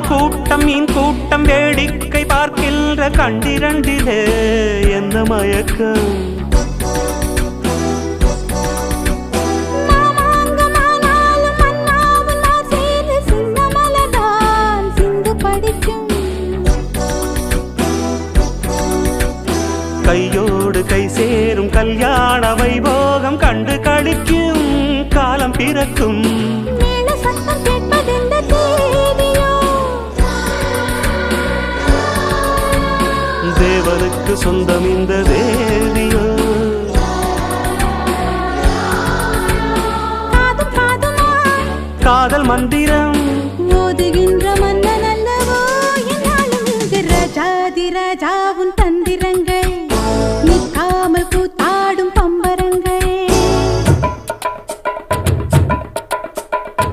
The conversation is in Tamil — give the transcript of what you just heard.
மான் கூட்டம் மீன் கூட்டம் வேடிக்கை பார்க்கின்ற கண்டிரண்டிலே என்ன மயக்கம்? கையோடு கை சேரும் கல்யாண வைபோகம் கண்டு கழிக்கும் காலம் பிறக்கும். எனக்கு சொந்தம் இந்த வேதியோ. காதல் மந்திரம். ஓதுகின்ற மன்னன் அல்லவோ? ராஜாதி ராஜாவும் தந்திரங்கள்